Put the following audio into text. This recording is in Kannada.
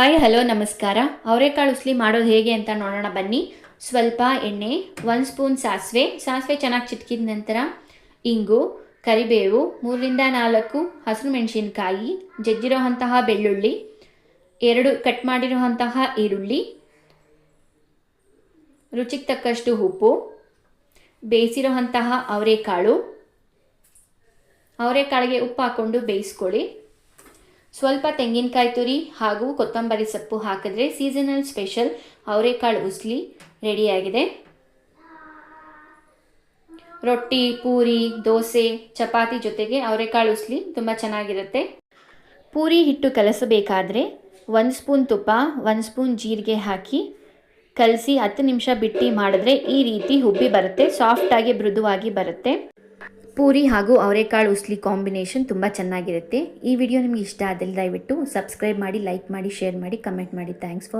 ಹಾಯ್, ಹಲೋ, ನಮಸ್ಕಾರ. ಅವರೆಕಾಳು ಉಸ್ಲಿ ಮಾಡೋದು ಹೇಗೆ ಅಂತ ನೋಡೋಣ ಬನ್ನಿ. ಸ್ವಲ್ಪ ಎಣ್ಣೆ, ಒಂದು ಸ್ಪೂನ್ ಸಾಸಿವೆ. ಸಾಸಿವೆ ಚೆನ್ನಾಗಿ ಚಿಟ್ಕಿದ ನಂತರ ಇಂಗು, ಕರಿಬೇವು, ಮೂರರಿಂದ ನಾಲ್ಕು ಹಸಿರು ಮೆಣಸಿನ್ಕಾಯಿ ಜಜ್ಜಿರೋವಂತಹ ಬೆಳ್ಳುಳ್ಳಿ, ಎರಡು ಕಟ್ ಮಾಡಿರುವಂತಹ ಈರುಳ್ಳಿ, ರುಚಿಗೆ ತಕ್ಕಷ್ಟು ಉಪ್ಪು ಬೇಯಿಸಿರುವಂತಹ ಅವರೆಕಾಳು. ಅವರೆಕಾಳಿಗೆ ಉಪ್ಪು ಹಾಕ್ಕೊಂಡು ಬೇಯಿಸ್ಕೊಳ್ಳಿ. ಸ್ವಲ್ಪ ತೆಂಗಿನಕಾಯಿ ತುರಿ ಹಾಗೂ ಕೊತ್ತಂಬರಿ ಸೊಪ್ಪು ಹಾಕಿದ್ರೆ ಸೀಸನಲ್ ಸ್ಪೆಷಲ್ ಅವರೆಕಾಳು ಉಸ್ಲಿ ರೆಡಿಯಾಗಿದೆ. ರೊಟ್ಟಿ, ಪೂರಿ, ದೋಸೆ, ಚಪಾತಿ ಜೊತೆಗೆ ಅವರೆಕಾಳು ಉಸ್ಲಿ ತುಂಬ ಚೆನ್ನಾಗಿರುತ್ತೆ. ಪೂರಿ ಹಿಟ್ಟು ಕಲಸಬೇಕಾದ್ರೆ ಒಂದು ಸ್ಪೂನ್ ತುಪ್ಪ, ಒಂದು ಸ್ಪೂನ್ ಜೀರಿಗೆ ಹಾಕಿ ಕಲಸಿ ಹತ್ತು ನಿಮಿಷ ಬಿಟ್ಟು ಮಾಡಿದ್ರೆ ಈ ರೀತಿ ಹುಬ್ಬಿ ಬರುತ್ತೆ ಸಾಫ್ಟಾಗಿ ಮೃದುವಾಗಿ ಬರುತ್ತೆ. ಪೂರಿ ಹಾಗೂ ಅವರೆಕಾಳು ಉಸ್ಲಿ ಕಾಂಬಿನೇಷನ್ ತುಂಬ ಚೆನ್ನಾಗಿರುತ್ತೆ. ಈ ವಿಡಿಯೋ ನಿಮಗೆ ಇಷ್ಟ ಆದಲ್ಲಿ ದಯವಿಟ್ಟು ಸಬ್ಸ್ಕ್ರೈಬ್ ಮಾಡಿ, ಲೈಕ್ ಮಾಡಿ, ಶೇರ್ ಮಾಡಿ, ಕಮೆಂಟ್ ಮಾಡಿ. Thanks for